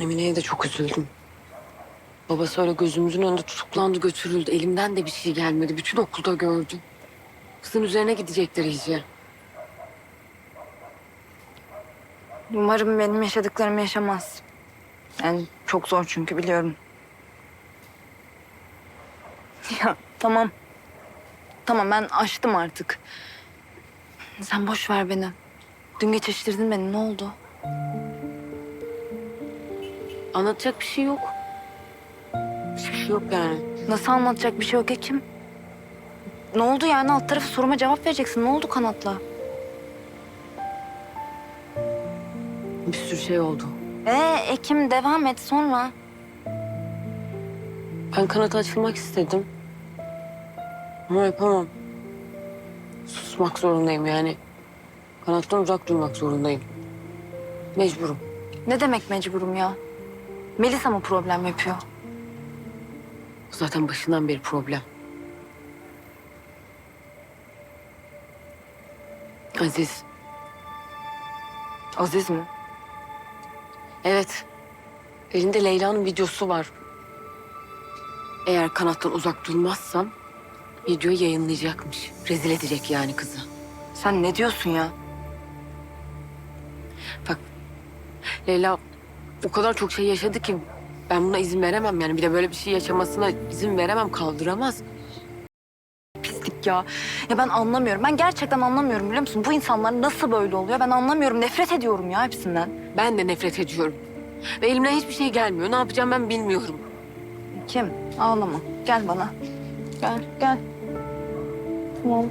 Emine'ye de çok üzüldüm. Babası öyle gözümüzün önünde tutuklandı götürüldü. Elimden de bir şey gelmedi. Bütün okulda gördüm. Kızın üzerine gidecekler iyice. Umarım benim yaşadıklarımı yaşamaz. Yani çok zor çünkü biliyorum. Ya tamam. Tamam ben açtım artık. Sen boş ver beni. Dün geçiştirdin beni ne oldu? Anlatacak bir şey yok. Hiçbir şey yok yani. Nasıl anlatacak bir şey yok Ekim? Ne oldu yani alt tarafı soruma cevap vereceksin. Ne oldu kanatla? Bir sürü şey oldu. Ee Ekim devam et sonra. Ben kanata açılmak istedim. Ama yapamam. Susmak zorundayım yani. Kanattan uzak durmak zorundayım. Mecburum. Ne demek mecburum ya? Melisa mı problem yapıyor? Zaten başından beri problem. Aziz. Aziz mi? Evet. Elinde Leyla'nın videosu var. Eğer kanattan uzak durmazsam videoyu yayınlayacakmış. Rezil edecek yani kızı. Sen ne diyorsun ya? Bak Leyla o kadar çok şey yaşadı ki ben buna izin veremem yani. Bir de böyle bir şey yaşamasına izin veremem, kaldıramaz. pislik ya. Ya ben anlamıyorum. Ben gerçekten anlamıyorum biliyor musun? Bu insanlar nasıl böyle oluyor? Ben anlamıyorum. Nefret ediyorum ya hepsinden. Ben de nefret ediyorum. Ve elimden hiçbir şey gelmiyor. Ne yapacağım ben bilmiyorum. Kim? Ağlama. Gel bana. Gel, gel. Tamam.